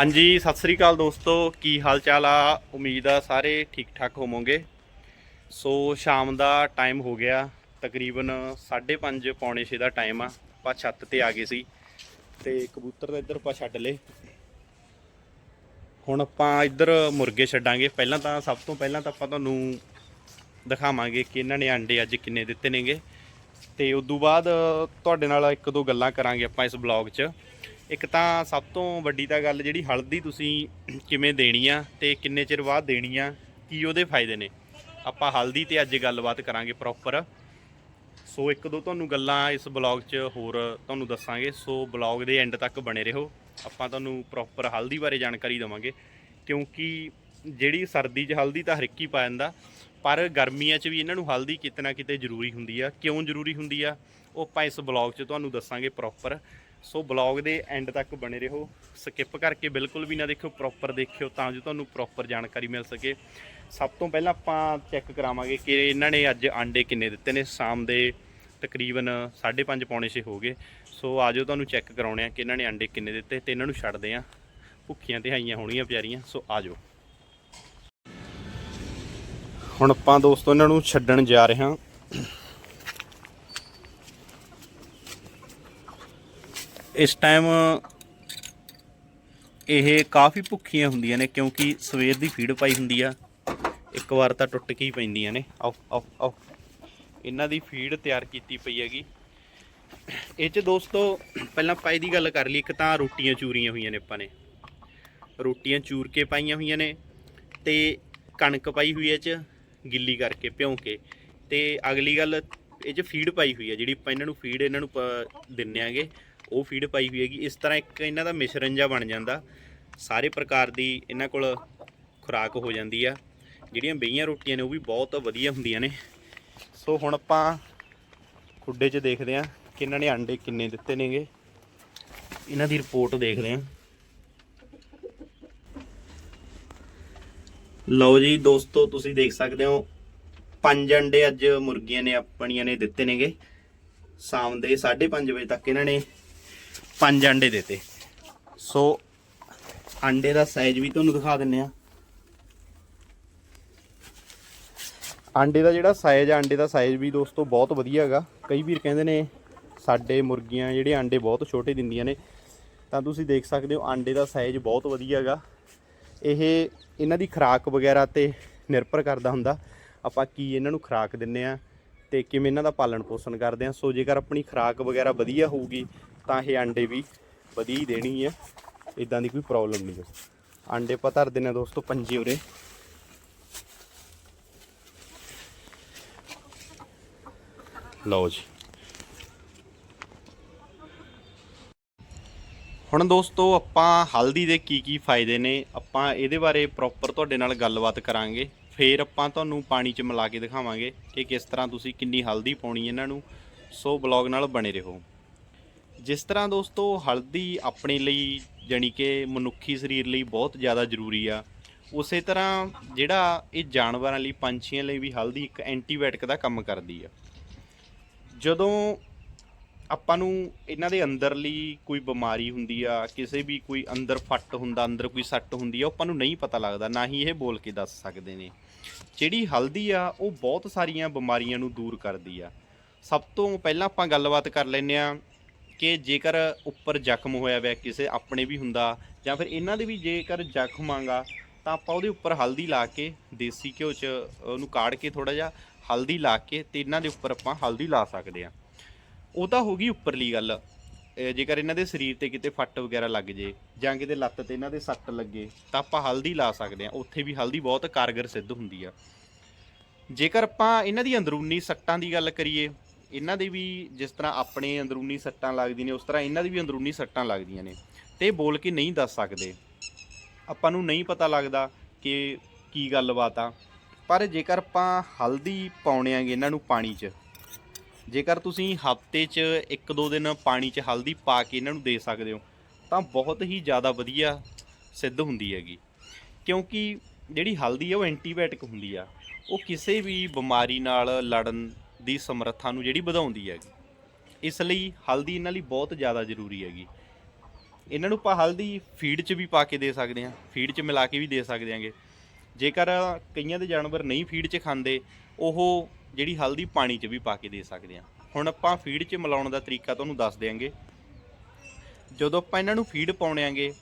ਹਾਂਜੀ, ਸਤਿ ਸ੍ਰੀ ਅਕਾਲ ਦੋਸਤੋ। ਕੀ ਹਾਲ ਚਾਲ ਆ? ਉਮੀਦ ਆ ਸਾਰੇ ਠੀਕ ਠਾਕ ਹੋਵੋਗੇ। ਸੋ, ਸ਼ਾਮ ਦਾ ਟਾਈਮ ਹੋ ਗਿਆ। ਤਕਰੀਬਨ 5:30 ਪੌਣੇ 6 ਦਾ ਟਾਈਮ ਆ। ਆਪਾਂ ਛੱਤ ਤੇ ਆ ਗਏ ਸੀ। ਤੇ ਕਬੂਤਰ ਤਾਂ ਇੱਧਰ ਆਪਾਂ ਛੱਡ ਲਏ। ਹੁਣ ਆਪਾਂ ਇੱਧਰ ਮੁਰਗੇ ਛੱਡਾਂਗੇ। ਪਹਿਲਾਂ ਤਾਂ, ਸਭ ਤੋਂ ਪਹਿਲਾਂ ਤਾਂ ਆਪਾਂ ਤੁਹਾਨੂੰ ਦਿਖਾਵਾਂਗੇ ਕਿ ਇਹਨਾਂ ਨੇ ਅੰਡੇ ਅੱਜ ਕਿੰਨੇ ਦਿੱਤੇ ਨੇਗੇ। ਤੇ ਤੋਂ ਬਾਅਦ ਤੁਹਾਡੇ ਨਾਲ ਇੱਕ ਦੋ ਗੱਲਾਂ ਕਰਾਂਗੇ ਆਪਾਂ ਇਸ ਬਲੌਗ 'ਚ। ਇੱਕ ਤਾਂ ਸਭ ਤੋਂ ਵੱਡੀ ਤਾਂ ਗੱਲ ਜਿਹੜੀ ਹਲਦੀ ਤੁਸੀਂ ਕਿਵੇਂ ਦੇਣੀ ਆ ਤੇ ਕਿੰਨੇ ਚਿਰ ਬਾਅਦ ਦੇਣੀ ਆ, ਕੀ ਉਹਦੇ ਫਾਇਦੇ ਨੇ? ਆਪਾਂ ਹਲਦੀ ਤੇ ਅੱਜ ਗੱਲਬਾਤ ਕਰਾਂਗੇ ਪ੍ਰੋਪਰ ਸੋ ਇੱਕ ਦੋ ਤੁਹਾਨੂੰ ਗੱਲਾਂ ਇਸ ਬਲੌਗ 'ਚ ਹੋਰ ਤੁਹਾਨੂੰ ਦੱਸਾਂਗੇ। ਸੋ ਬਲੌਗ ਦੇ ਐਂਡ ਤੱਕ ਬਣੇ ਰਹੋ। ਆਪਾਂ ਤੁਹਾਨੂੰ ਪ੍ਰੋਪਰ ਹਲਦੀ ਬਾਰੇ ਜਾਣਕਾਰੀ ਦੇਵਾਂਗੇ। ਕਿਉਂਕਿ ਜਿਹੜੀ ਸਰਦੀ 'ਚ ਹਲਦੀ ਤਾਂ ਹਰ ਇੱਕ ਹੀ ਪਾ ਜਾਂਦਾ ਪਰ ਗਰਮੀਆਂ 'ਚ ਵੀ ਇਹਨਾਂ ਨੂੰ ਹਲਦੀ ਕਿਤੇ ਨਾ ਕਿਤੇ ਜ਼ਰੂਰੀ ਹੁੰਦੀ ਆ। ਕਿਉਂ ਜ਼ਰੂਰੀ ਹੁੰਦੀ ਆ? ਉਹ ਆਪਾਂ ਇਸ ਬਲੌਗ 'ਚ ਤੁਹਾਨੂੰ ਦੱਸਾਂਗੇ ਪ੍ਰੋਪਰ ਸੋ ਬਲੌਗ ਦੇ ਐਂਡ ਤੱਕ ਬਣੇ ਰਹੋ। ਸਕਿਪ ਕਰਕੇ ਬਿਲਕੁਲ ਵੀ ਨਾ ਦੇਖਿਓ ਪ੍ਰੋਪਰ ਦੇਖਿਓ, ਤਾਂ ਜੋ ਤੁਹਾਨੂੰ ਪ੍ਰੋਪਰ ਜਾਣਕਾਰੀ ਮਿਲ ਸਕੇ। ਸਭ ਤੋਂ ਪਹਿਲਾਂ ਆਪਾਂ ਚੈੱਕ ਕਰਾਵਾਂਗੇ ਕਿ ਇਹਨਾਂ ਨੇ ਅੱਜ ਆਂਡੇ ਕਿੰਨੇ ਦਿੱਤੇ ਨੇ। ਸ਼ਾਮ ਦੇ ਤਕਰੀਬਨ 5:30 ਪੌਣੇ 6 ਹੋ ਗਏ। ਸੋ ਆਜੋ ਤੁਹਾਨੂੰ ਚੈੱਕ ਕਰਾਉਣੇ ਆ ਕਿ ਇਹਨਾਂ ਨੇ ਆਂਡੇ ਕਿੰਨੇ ਦਿੱਤੇ ਤੇ ਇਹਨਾਂ ਨੂੰ ਛੱਡਦੇ ਆ। ਭੁੱਖੀਆਂ ਤੇ ਹਾਈਆਂ ਹੋਣੀਆਂ ਪਿਆਰੀਆਂ, ਸੋ ਆਜੋ। ਹੁਣ ਆਪਾਂ ਦੋਸਤੋ ਇਹਨਾਂ ਨੂੰ ਛੱਡਣ ਜਾ ਰਹੇ ਹਾਂ। ਇਸ ਟਾਈਮ ਇਹ ਕਾਫੀ ਭੁੱਖੀਆਂ ਹੁੰਦੀਆਂ ਨੇ ਕਿਉਂਕਿ ਸਵੇਰ ਦੀ ਫੀਡ ਪਾਈ ਹੁੰਦੀ ਆ। ਇੱਕ ਵਾਰ ਤਾਂ ਟੁੱਟ ਕੇ ਹੀ ਪੈਂਦੀਆਂ ਨੇ। ਆਓ ਆਓ ਆਓ। ਇਹਨਾਂ ਦੀ ਫੀਡ ਤਿਆਰ ਕੀਤੀ ਪਈ ਹੈਗੀ। ਇਹ ਚ ਦੋਸਤੋ, ਪਹਿਲਾਂ ਪਾਈ ਦੀ ਗੱਲ ਕਰ ਲਈ। ਇੱਕ ਤਾਂ ਰੋਟੀਆਂ ਚੂਰੀਆਂ ਹੋਈਆਂ ਨੇ ਆਪਾਂ ਨੇ। ਰੋਟੀਆਂ ਚੂਰ ਕੇ ਪਾਈਆਂ ਹੋਈਆਂ ਨੇ ਤੇ ਕਣਕ ਪਾਈ ਹੋਈ ਹੈ ਇਹ ਚ, ਗਿੱਲੀ ਕਰਕੇ ਭਿਉਂ ਕੇ। ਤੇ ਅਗਲੀ ਗੱਲ, ਇਹ ਚ ਫੀਡ ਪਾਈ ਹੋਈ ਹੈ। ਜਿਹੜੀ ਆਪਾਂ ਇਹਨਾਂ ਨੂੰ ਫੀਡ ਇਹਨਾਂ ਨੂੰ ਪ- ਦਿੰਨੇ ਆਂਗੇ। ਉਹ ਫੀਡ ਪਾਈ ਹੋਈ ਹੈਗੀ। ਇਸ ਤਰ੍ਹਾਂ ਇੱਕ ਇਹਨਾਂ ਦਾ ਮਿਸ਼ਰਣ ਜਿਹਾ ਬਣ ਜਾਂਦਾ। ਸਾਰੇ ਪ੍ਰਕਾਰ ਦੀ ਇਹਨਾਂ ਕੋਲ ਖੁਰਾਕ ਹੋ ਜਾਂਦੀ ਆ। ਜਿਹੜੀਆਂ ਬਈਆਂ ਰੋਟੀਆਂ ਨੇ, ਉਹ ਵੀ ਬਹੁਤ ਵਧੀਆ ਹੁੰਦੀਆਂ ਨੇ। ਸੋ ਹੁਣ ਆਪਾਂ ਖੁੱਡੇ 'ਚ ਦੇਖਦੇ ਆ ਕਿ ਇਹਨਾਂ ਨੇ ਆਂਡੇ ਕਿੰਨੇ ਦਿੱਤੇ ਨੇਗੇ। ਇਹਨਾਂ ਦੀ ਰਿਪੋਰਟ ਦੇਖਦੇ ਆ ਲਓ ਜੀ ਦੋਸਤੋ, ਤੁਸੀਂ ਦੇਖ ਸਕਦੇ ਹੋ, ਪੰਜ ਅੰਡੇ ਅੱਜ ਮੁਰਗੀਆਂ ਨੇ, ਆਪਣੀਆਂ ਨੇ ਦਿੱਤੇ ਨੇਗੇ। ਸ਼ਾਮ ਦੇ 5:30 ਵਜੇ ਤੱਕ ਇਹਨਾਂ ਨੇ ਪੰਜ ਅੰਡੇ ਦਿੱਤੇ। ਸੋ ਅੰਡੇ ਦਾ ਸਾਈਜ਼ ਵੀ ਤੁਹਾਨੂੰ ਦਿਖਾ ਦਿੰਨੇ ਆ। ਅੰਡੇ ਦਾ ਜਿਹੜਾ ਸਾਈਜ਼ ਆ, ਅੰਡੇ ਦਾ ਸਾਈਜ਼ ਵੀ ਦੋਸਤੋ ਬਹੁਤ ਵਧੀਆ ਹੈਗਾ। ਕਈ ਵੀਰ ਕਹਿੰਦੇ ਨੇ ਸਾਡੇ ਮੁਰਗੀਆਂ ਜਿਹੜੇ ਅੰਡੇ ਬਹੁਤ ਛੋਟੇ ਦਿੰਦੀਆਂ ਨੇ। ਤਾਂ ਤੁਸੀਂ ਦੇਖ ਸਕਦੇ ਹੋ ਅੰਡੇ ਦਾ ਸਾਈਜ਼ ਬਹੁਤ ਵਧੀਆ ਹੈਗਾ। ਇਹ ਇਹਨਾਂ ਦੀ ਖੁਰਾਕ ਵਗੈਰਾ ਤੇ ਨਿਰਭਰ ਕਰਦਾ ਹੁੰਦਾ। ਆਪਾਂ ਕੀ ਇਹਨਾਂ ਨੂੰ ਖੁਰਾਕ ਦਿੰਨੇ ਆ ਤੇ ਕਿਵੇਂ ਇਹਨਾਂ ਦਾ ਪਾਲਣ ਪੋਸ਼ਣ ਕਰਦੇ ਆ। ਸੋ ਜੇਕਰ ਆਪਣੀ ਖੁਰਾਕ ਵਗੈਰਾ ਵਧੀਆ ਹੋਊਗੀ ਤਾਂ ਇਹ ਅੰਡੇ ਵੀ ਵਧੀਆ ਦੇਣੀ ਆ। ਇਦਾਂ ਦੀ ਕੋਈ ਪ੍ਰੋਬਲਮ ਨਹੀਂ ਹੈ ਅੰਡੇ ਆਪਾਂ ਧਰ ਦਿੰਨੇ ਦੋਸਤੋ ਪੰਜੇ ਉਰੇ। ਲਓ ਜੀ। ਹੁਣ ਦੋਸਤੋ ਆਪਾਂ ਹਲਦੀ ਦੇ ਕੀ ਕੀ ਫਾਇਦੇ ਨੇ, ਆਪਾਂ ਇਹਦੇ ਬਾਰੇ ਪ੍ਰੋਪਰ ਤੁਹਾਡੇ ਨਾਲ ਗੱਲਬਾਤ ਕਰਾਂਗੇ। ਫੇਰ ਆਪਾਂ ਤੁਹਾਨੂੰ ਪਾਣੀ 'ਚ ਮਿਲਾ ਕੇ ਦਿਖਾਵਾਂਗੇ ਕਿ ਕਿਸ ਤਰ੍ਹਾਂ ਤੁਸੀਂ ਕਿੰਨੀ ਹਲਦੀ ਪਾਉਣੀ ਇਹਨਾਂ ਨੂੰ। ਸੋ ਬਲੌਗ ਨਾਲ ਬਣੇ ਰਹੋ। ਜਿਸ ਤਰ੍ਹਾਂ ਦੋਸਤੋ, ਹਲਦੀ ਆਪਣੇ ਲਈ ਜਾਣੀ ਕਿ ਮਨੁੱਖੀ ਸਰੀਰ ਲਈ ਬਹੁਤ ਜ਼ਿਆਦਾ ਜ਼ਰੂਰੀ ਆ। ਉਸੇ ਤਰ੍ਹਾਂ ਜਿਹੜਾ ਇਹ ਜਾਨਵਰਾਂ ਲਈ, ਪੰਛੀਆਂ ਲਈ ਵੀ ਹਲਦੀ ਇੱਕ ਐਂਟੀਬਾਇਓਟਿਕ ਦਾ ਕੰਮ ਕਰਦੀ ਆ। ਜਦੋਂ ਆਪਾਂ ਨੂੰ ਇਹਨਾਂ ਦੇ ਅੰਦਰਲੀ ਕੋਈ ਬਿਮਾਰੀ ਹੁੰਦੀ ਆ, ਕਿਸੇ ਵੀ ਕੋਈ ਅੰਦਰ ਫੱਟ ਹੁੰਦਾ, ਅੰਦਰ ਕੋਈ ਸੱਟ ਹੁੰਦੀ ਆ, ਉਹ ਆਪਾਂ ਨੂੰ ਨਹੀਂ ਪਤਾ ਲੱਗਦਾ, ਨਾ ਹੀ ਇਹ ਬੋਲ ਕੇ ਦੱਸ ਸਕਦੇ ਨੇ। ਜਿਹੜੀ ਹਲਦੀ ਆ, ਉਹ ਬਹੁਤ ਸਾਰੀਆਂ ਬਿਮਾਰੀਆਂ ਨੂੰ ਦੂਰ ਕਰਦੀ ਆ। ਸਭ ਤੋਂ ਪਹਿਲਾਂ ਆਪਾਂ ਗੱਲਬਾਤ ਕਰ ਲੈਂਦੇ ਆ ਕਿ ਜੇਕਰ ਉੱਪਰ ਜ਼ਖਮ ਹੋਇਆ ਹੋਇਆ ਕਿਸੇ ਆਪਣੇ ਵੀ ਹੁੰਦਾ ਜਾਂ ਫਿਰ ਇਹਨਾਂ ਦੇ ਵੀ ਜੇਕਰ ਜ਼ਖਮ ਆਂਗਾ, ਤਾਂ ਆਪਾਂ ਉਹਦੇ ਉੱਪਰ ਹਲਦੀ ਲਾ ਕੇ ਦੇਸੀ ਘਿਓ 'ਚ ਉਹਨੂੰ ਕਾੜ ਕੇ ਥੋੜਾ ਜਿਹਾ ਹਲਦੀ ਲਾ ਕੇ ਤੇ ਇਹਨਾਂ ਦੇ ਉੱਪਰ ਆਪਾਂ ਹਲਦੀ ਲਾ ਸਕਦੇ ਆ ਉਹ ਤਾਂ ਹੋ ਗਈ ਉੱਪਰਲੀ ਗੱਲ। ਜੇਕਰ ਇਹਨਾਂ ਦੇ ਸਰੀਰ ਤੇ ਕਿਤੇ ਫੱਟ ਵਗੈਰਾ ਲੱਗ ਜੇ ਜਾਂ ਕਿਤੇ ਲੱਤ ਤੇ ਇਹਨਾਂ ਦੇ ਸੱਟ ਲੱਗੇ, ਤਾਂ ਆਪਾਂ ਹਲਦੀ ਲਾ ਸਕਦੇ ਆ ਉੱਥੇ ਵੀ ਹਲਦੀ ਬਹੁਤ ਕਾਰਗਰ ਸਿੱਧ ਹੁੰਦੀ ਆ। ਜੇਕਰ ਆਪਾਂ ਇਹਨਾਂ ਦੀ ਅੰਦਰੂਨੀ ਸੱਟਾਂ ਦੀ ਗੱਲ ਕਰੀਏ ਇਹਨਾਂ ਦੇ ਵੀ ਜਿਸ ਤਰ੍ਹਾਂ ਆਪਣੇ ਅੰਦਰੂਨੀ ਸੱਟਾਂ ਲੱਗਦੀਆਂ ਨੇ, ਉਸ ਤਰ੍ਹਾਂ ਇਹਨਾਂ ਦੀ ਵੀ ਅੰਦਰੂਨੀ ਸੱਟਾਂ ਲੱਗਦੀਆਂ ਨੇ। ਤੇ ਇਹ ਬੋਲ ਕੇ ਨਹੀਂ ਦੱਸ ਸਕਦੇ। ਆਪਾਂ ਨੂੰ ਨਹੀਂ ਪਤਾ ਲੱਗਦਾ ਕਿ ਕੀ ਗੱਲਬਾਤ ਆ। ਪਰ ਜੇਕਰ ਆਪਾਂ ਹਲਦੀ ਪਾਉਣੇ ਆਂਗੇ ਇਹਨਾਂ ਨੂੰ ਪਾਣੀ 'ਚ, ਜੇਕਰ ਤੁਸੀਂ ਹਫ਼ਤੇ 'ਚ ਇੱਕ ਦੋ ਦਿਨ ਪਾਣੀ 'ਚ ਹਲਦੀ ਪਾ ਕੇ ਇਹਨਾਂ ਨੂੰ ਦੇ ਸਕਦੇ ਹੋ, ਤਾਂ ਬਹੁਤ ਹੀ ਜ਼ਿਆਦਾ ਵਧੀਆ ਸਿੱਧ ਹੁੰਦੀ ਹੈਗੀ। ਕਿਉਂਕਿ ਜਿਹੜੀ ਹਲਦੀ ਆ ਉਹ ਐਂਟੀਬਾਇਓਟਿਕ ਹੁੰਦੀ ਆ। ਉਹ ਕਿਸੇ ਵੀ ਬਿਮਾਰੀ ਨਾਲ ਲੜਨ ਦੀ ਸਮਰੱਥਾ ਨੂੰ ਜਿਹੜੀ ਵਧਾਉਂਦੀ ਹੈਗੀ। ਇਸ ਲਈ ਹਲਦੀ ਇਹਨਾਂ ਲਈ ਬਹੁਤ ਜ਼ਿਆਦਾ ਜ਼ਰੂਰੀ ਹੈਗੀ। ਇਹਨਾਂ ਨੂੰ ਆਪਾਂ ਹਲਦੀ ਫੀਡ 'ਚ ਵੀ ਪਾ ਕੇ ਦੇ ਸਕਦੇ ਹਾਂ, ਫੀਡ 'ਚ ਮਿਲਾ ਕੇ ਵੀ ਦੇ ਸਕਦੇ ਹਾਂਗੇ। ਜੇਕਰ ਕਈਆਂ ਦੇ ਜਾਨਵਰ ਨਹੀਂ ਫੀਡ 'ਚ ਖਾਂਦੇ, ਉਹ ਜਿਹੜੀ ਹਲਦੀ ਪਾਣੀ 'ਚ ਵੀ ਪਾ ਕੇ ਦੇ ਸਕਦੇ ਹਾਂ। ਹੁਣ ਆਪਾਂ ਫੀਡ 'ਚ ਮਿਲਾਉਣ ਦਾ ਤਰੀਕਾ ਤੁਹਾਨੂੰ ਦੱਸ ਦਿਆਂਗੇ। ਜਦੋਂ ਆਪਾਂ ਇਹਨਾਂ ਨੂੰ ਫੀਡ ਪਾਉਣੇ ਪਾਉਣੇਆਂਗੇ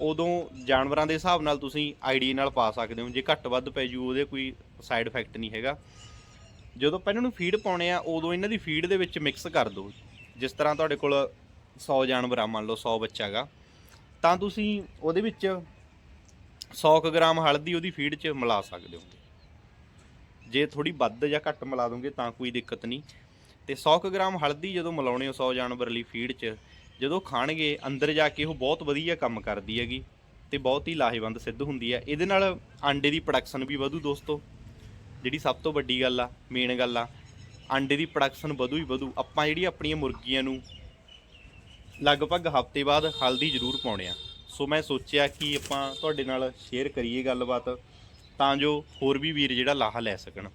ਉਦੋਂ ਜਾਨਵਰਾਂ ਦੇ ਹਿਸਾਬ ਨਾਲ ਤੁਸੀਂ ਆਈਡੀ ਨਾਲ ਪਾ ਸਕਦੇ ਹੋ। ਜੇ ਘੱਟ ਵੱਧ ਪੈ ਜੂ, ਉਹਦੇ ਕੋਈ ਸਾਈਡ ਇਫੈਕਟ ਨਹੀਂ ਹੈਗਾ। ਜਦੋਂ ਆਪਾਂ ਇਹਨਾਂ ਨੂੰ ਫੀਡ ਪਾਉਣੇ ਆ, ਉਦੋਂ ਇਹਨਾਂ ਦੀ ਫੀਡ ਦੇ ਵਿੱਚ ਮਿਕਸ ਕਰ ਦਿਓ। ਜਿਸ ਤਰ੍ਹਾਂ ਤੁਹਾਡੇ ਕੋਲ 100 ਜਾਨਵਰ ਆ, ਮੰਨ ਲਓ 100 ਬੱਚਾ ਹੈਗਾ, ਤਾਂ ਤੁਸੀਂ ਉਹਦੇ ਵਿੱਚ 100 ਕੁ ਗ੍ਰਾਮ ਹਲਦੀ ਉਹਦੀ ਫੀਡ 'ਚ ਮਿਲਾ ਸਕਦੇ ਹੋ। ਜੇ ਥੋੜੀ ਵੱਧ ਜਾਂ ਘੱਟ ਮਿਲਾ ਦੋਗੇ ਤਾਂ ਕੋਈ ਦਿੱਕਤ ਨਹੀਂ। ਤੇ 100 ਕੁ ਗ੍ਰਾਮ ਹਲਦੀ ਜਦੋਂ ਮਿਲਾਉਣੇ ਹੋ 100 ਜਾਨਵਰ ਲਈ ਫੀਡ 'ਚ, ਜਦੋਂ ਖਾਣਗੇ, ਅੰਦਰ ਜਾ ਕੇ ਉਹ ਬਹੁਤ ਵਧੀਆ ਕੰਮ ਕਰਦੀ ਹੈਗੀ ਤੇ ਬਹੁਤ ਹੀ ਲਾਹੇਵੰਦ ਸਿੱਧ ਹੁੰਦੀ ਹੈ। ਇਹਦੇ ਨਾਲ ਆਂਡੇ ਦੀ ਪ੍ਰੋਡਕਸ਼ਨ ਵੀ ਵਧੂ ਦੋਸਤੋ। ਜਿਹੜੀ ਸਭ ਤੋਂ ਵੱਡੀ ਗੱਲ ਆ ਮੇਨ ਗੱਲ ਆ, ਅੰਡੇ ਦੀ ਪ੍ਰੋਡਕਸ਼ਨ ਵਧੂ ਹੀ ਵਧੂ। ਆਪਾਂ ਜਿਹੜੀ ਆਪਣੀਆਂ ਮੁਰਗੀਆਂ ਨੂੰ ਲਗਭਗ ਹਫ਼ਤੇ ਬਾਅਦ ਹਲਦੀ ਜ਼ਰੂਰ ਪਾਉਣੇ ਆ। ਸੋ ਮੈਂ ਸੋਚਿਆ ਕਿ ਆਪਾਂ ਤੁਹਾਡੇ ਨਾਲ ਸ਼ੇਅਰ ਕਰੀਏ ਗੱਲਬਾਤ, ਤਾਂ ਜੋ ਹੋਰ ਵੀ ਵੀਰ ਜਿਹੜਾ ਲਾਹਾ ਲੈ ਸਕਣ।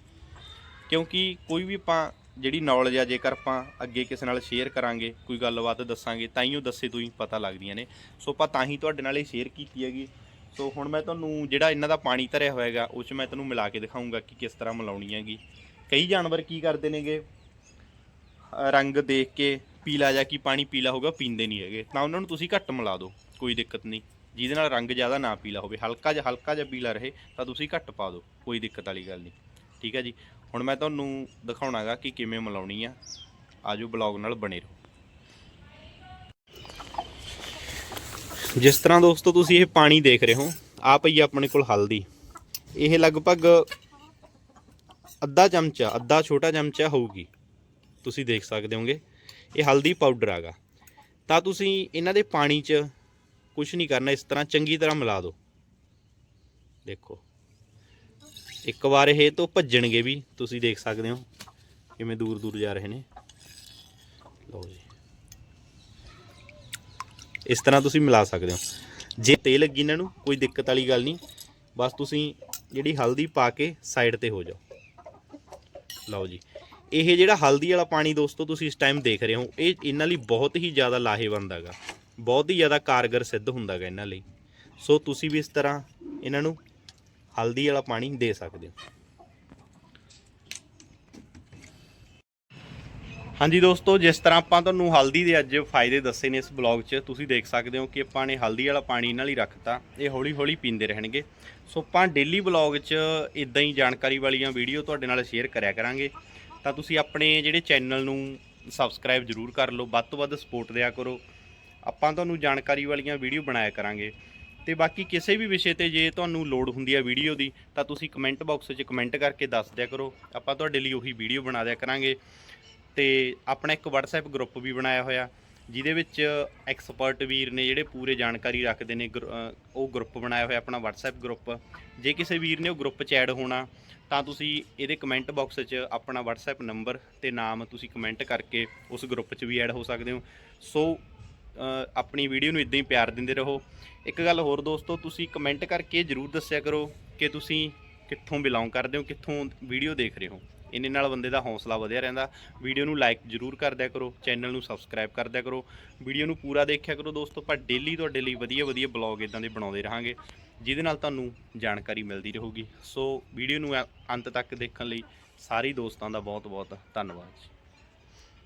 ਕਿਉਂਕਿ ਕੋਈ ਵੀ ਆਪਾਂ ਜਿਹੜੀ ਨੌਲੇਜ ਆ, ਜੇਕਰ ਆਪਾਂ ਅੱਗੇ ਕਿਸੇ ਨਾਲ ਸ਼ੇਅਰ ਕਰਾਂਗੇ, ਕੋਈ ਗੱਲਬਾਤ ਦੱਸਾਂਗੇ, ਤਾਂ ਹੀ ਉਹ ਦੱਸੇ ਤੋਂ ਹੀ ਪਤਾ ਲੱਗਦੀਆਂ ਨੇ। ਸੋ ਆਪਾਂ ਤਾਂ ਹੀ ਤੁਹਾਡੇ ਨਾਲ ਇਹ ਸ਼ੇਅਰ ਕੀਤੀ ਹੈਗੀ। ਸੋ ਹੁਣ ਮੈਂ ਤੁਹਾਨੂੰ ਜਿਹੜਾ ਇਹਨਾਂ ਦਾ ਪਾਣੀ ਧਰਿਆ ਹੋਏਗਾ ਉਹ 'ਚ ਮੈਂ ਤੁਹਾਨੂੰ ਮਿਲਾ ਕੇ ਦਿਖਾਉਂਗਾ ਕਿ ਕਿਸ ਤਰ੍ਹਾਂ ਮਿਲਾਉਣੀ ਹੈਗੀ। ਕਈ ਜਾਨਵਰ ਕੀ ਕਰਦੇ ਨੇਗੇ? ਰੰਗ ਦੇਖ ਕੇ ਪੀਲਾ ਜਾਂ ਕੀ ਪਾਣੀ ਪੀਲਾ ਹੋਗਾ ਪੀਂਦੇ ਨਹੀਂ ਹੈਗੇ। ਤਾਂ ਉਹਨਾਂ ਨੂੰ ਤੁਸੀਂ ਘੱਟ ਮਿਲਾ ਦਿਓ, ਕੋਈ ਦਿੱਕਤ ਨਹੀਂ। ਜਿਹਦੇ ਨਾਲ ਰੰਗ ਜ਼ਿਆਦਾ ਨਾ ਪੀਲਾ ਹੋਵੇ, ਹਲਕਾ ਜਿਹਾ ਹਲਕਾ ਜਿਹਾ ਪੀਲਾ ਰਹੇ, ਤਾਂ ਤੁਸੀਂ ਘੱਟ ਪਾ ਦਿਓ, ਕੋਈ ਦਿੱਕਤ ਵਾਲੀ ਗੱਲ ਨਹੀਂ। ਠੀਕ ਹੈ ਜੀ? ਹੁਣ ਮੈਂ ਤੁਹਾਨੂੰ ਦਿਖਾਉਣਾਗਾ ਕਿ ਕਿਵੇਂ ਮਿਲਾਉਣੀ ਆ। ਆਜੋ ਬਲੌਗ ਨਾਲ ਬਣੇ ਰਹੋ। ਜਿਸ ਤਰ੍ਹਾਂ ਦੋਸਤੋ ਤੁਸੀਂ ਇਹ ਪਾਣੀ ਦੇਖ ਰਹੇ ਹੋ ਆ ਪਈ ਆ ਆਪਣੇ ਕੋਲ ਹਲਦੀ। ਇਹ ਲਗਭਗ ਅੱਧਾ ਚਮਚਾ, ਅੱਧਾ ਛੋਟਾ ਚਮਚਾ ਹੋਊਗੀ। ਤੁਸੀਂ ਦੇਖ ਸਕਦੇ ਹੋਗੇ, ਇਹ ਹਲਦੀ ਪਾਊਡਰ ਆਗਾ। ਤਾਂ ਤੁਸੀਂ ਇਹਨਾਂ ਦੇ ਪਾਣੀ 'ਚ ਕੁਝ ਨਹੀਂ ਕਰਨਾ, ਇਸ ਤਰ੍ਹਾਂ ਚੰਗੀ ਤਰ੍ਹਾਂ ਮਿਲਾ ਦਿਓ। ਦੇਖੋ, ਇੱਕ ਵਾਰ ਇਹ ਤੋਂ ਭੱਜਣਗੇ ਵੀ, ਤੁਸੀਂ ਦੇਖ ਸਕਦੇ ਹੋ ਕਿਵੇਂ ਦੂਰ ਦੂਰ ਜਾ ਰਹੇ ਨੇ। ਲਓ ਜੀ। ਇਸ ਤਰ੍ਹਾਂ ਤੁਸੀਂ ਮਿਲਾ ਸਕਦੇ ਹੋ। ਜੇ ਤੇ ਲੱਗੀ ਇਹਨਾਂ ਨੂੰ, ਕੋਈ ਦਿੱਕਤ ਵਾਲੀ ਗੱਲ ਨਹੀਂ। ਬਸ ਤੁਸੀਂ ਜਿਹੜੀ ਹਲਦੀ ਪਾ ਕੇ ਸਾਈਡ ਤੇ ਹੋ ਜਾਓ। ਲਓ ਜੀ। ਇਹ ਜਿਹੜਾ ਹਲਦੀ ਵਾਲਾ ਪਾਣੀ ਦੋਸਤੋ ਤੁਸੀਂ ਇਸ ਟਾਈਮ ਦੇਖ ਰਹੇ ਹੋ, ਇਹ ਇਹਨਾਂ ਲਈ ਬਹੁਤ ਹੀ ਜ਼ਿਆਦਾ ਲਾਹੇਵੰਦ ਹੈਗਾ। ਬਹੁਤ ਹੀ ਜ਼ਿਆਦਾ ਕਾਰਗਰ ਸਿੱਧ ਹੁੰਦਾ ਹੈਗਾ ਇਹਨਾਂ ਲਈ। ਸੋ ਤੁਸੀਂ ਵੀ ਇਸ ਤਰ੍ਹਾਂ ਇਹਨਾਂ ਨੂੰ ਹਲਦੀ ਵਾਲਾ ਪਾਣੀ ਦੇ ਸਕਦੇ ਹੋ। ਹਾਂਜੀ ਦੋਸਤੋ, ਜਿਸ ਤਰ੍ਹਾਂ ਆਪਾਂ ਤੁਹਾਨੂੰ ਹਲਦੀ ਦੇ ਅੱਜ ਫਾਇਦੇ ਦੱਸੇ ਨੇ ਇਸ ਬਲੌਗ 'ਚ, ਤੁਸੀਂ ਦੇਖ ਸਕਦੇ ਹੋ ਕਿ ਆਪਾਂ ਨੇ ਹਲਦੀ ਵਾਲਾ ਪਾਣੀ ਇਹਨਾਂ ਲਈ ਰੱਖਤਾ। ਇਹ ਹੌਲੀ ਹੌਲੀ ਪੀਂਦੇ ਰਹਿਣਗੇ। ਸੋ ਆਪਾਂ ਡੇਲੀ ਬਲੌਗ 'ਚ ਇਦਾਂ ਹੀ ਜਾਣਕਾਰੀ ਵਾਲੀਆਂ ਵੀਡੀਓ ਤੁਹਾਡੇ ਨਾਲ ਸ਼ੇਅਰ ਕਰਿਆ ਕਰਾਂਗੇ। ਤਾਂ ਤੁਸੀਂ ਆਪਣੇ ਜਿਹੜੇ ਚੈਨਲ ਨੂੰ ਸਬਸਕ੍ਰਾਈਬ ਜ਼ਰੂਰ ਕਰ ਲਓ, ਵੱਧ ਤੋਂ ਵੱਧ ਸਪੋਰਟ ਦਿਆ ਕਰੋ। ਆਪਾਂ ਤੁਹਾਨੂੰ ਜਾਣਕਾਰੀ ਵਾਲੀਆਂ ਵੀਡੀਓ ਬਣਾਇਆ ਕਰਾਂਗੇ। ਤੇ ਬਾਕੀ ਕਿਸੇ ਵੀ ਵਿਸ਼ੇ ਤੇ ਜੇ ਤੁਹਾਨੂੰ ਲੋੜ ਹੁੰਦੀ ਹੈ ਵੀਡੀਓ ਦੀ, ਤਾਂ ਤੁਸੀਂ ਕਮੈਂਟ ਬਾਕਸ 'ਚ ਕਮੈਂਟ ਕਰਕੇ ਦੱਸ ਦਿਆ ਕਰੋ। ਆਪਾਂ ਤੁਹਾਡੇ ਲਈ ਉਹੀ ਵੀਡੀਓ ਬਣਾ ਦਿਆ ਕਰਾਂਗੇ। ਤੇ ਆਪਣਾ ਇੱਕ WhatsApp ਗਰੁੱਪ ਵੀ ਬਣਾਇਆ ਹੋਇਆ, ਜਿਹਦੇ ਵਿੱਚ ਐਕਸਪਰਟ ਵੀਰ ਨੇ ਜਿਹੜੇ ਪੂਰੇ ਜਾਣਕਾਰੀ ਰੱਖਦੇ ਨੇ ਗਰੁ- ਉਹ ਗਰੁੱਪ ਬਣਾਇਆ ਹੋਇਆ, ਆਪਣਾ WhatsApp ਗਰੁੱਪ ਜੇ ਕਿਸੇ ਵੀਰ ਨੇ ਉਹ ਗਰੁੱਪ 'ਚ ਐਡ ਹੋਣਾ, ਤਾਂ ਤੁਸੀਂ ਇਹਦੇ ਕਮੈਂਟ ਬਾਕਸ 'ਚ ਆਪਣਾ WhatsApp ਨੰਬਰ ਤੇ ਨਾਮ ਤੁਸੀਂ ਕਮੈਂਟ ਕਰਕੇ ਉਸ ਗਰੁੱਪ 'ਚ ਵੀ ਐਡ ਹੋ ਸਕਦੇ ਹੋ। ਸੋ ਆਪਣੀ ਵੀਡੀਓ ਨੂੰ ਇਦਾਂ ਹੀ ਪਿਆਰ ਦਿੰਦੇ ਰਹੋ। ਇੱਕ ਗੱਲ ਹੋਰ ਦੋਸਤੋ, ਤੁਸੀਂ ਕਮੈਂਟ ਕਰਕੇ ਜਰੂਰ ਦੱਸਿਆ ਕਰੋ ਕਿ ਤੁਸੀਂ ਕਿੱਥੋਂ ਬਿਲੋਂਗ ਕਰਦੇ ਹੋ, ਕਿੱਥੋਂ ਵੀਡੀਓ ਦੇਖ ਰਹੇ ਹੋ। ਇਹਨੇ ਨਾਲ ਬੰਦੇ ਦਾ ਹੌਸਲਾ ਵਧਿਆ ਰਹਿੰਦਾ। ਵੀਡੀਓ ਨੂੰ ਲਾਈਕ ਜਰੂਰ ਕਰ ਦਿਆ ਕਰੋ ਚੈਨਲ ਨੂੰ ਸਬਸਕ੍ਰਾਈਬ ਕਰ ਦਿਆ ਕਰੋ। ਵੀਡੀਓ ਨੂੰ ਪੂਰਾ ਦੇਖਿਆ ਕਰੋ ਦੋਸਤੋ, ਆਪਾਂ ਡੇਲੀ ਤੁਹਾਡੇ ਲਈ ਵਧੀਆ ਵਧੀਆ ਬਲੌਗ ਇਦਾਂ ਦੇ ਬਣਾਉਂਦੇ ਰਹਾਂਗੇ, ਜਿਹਦੇ ਨਾਲ ਤੁਹਾਨੂੰ ਜਾਣਕਾਰੀ ਮਿਲਦੀ ਰਹੂਗੀ। ਸੋ ਵੀਡੀਓ ਨੂੰ ਅੰਤ ਤੱਕ ਦੇਖਣ ਲਈ ਸਾਰੇ ਦੋਸਤਾਂ ਦਾ ਬਹੁਤ ਬਹੁਤ ਧੰਨਵਾਦ ਜੀ।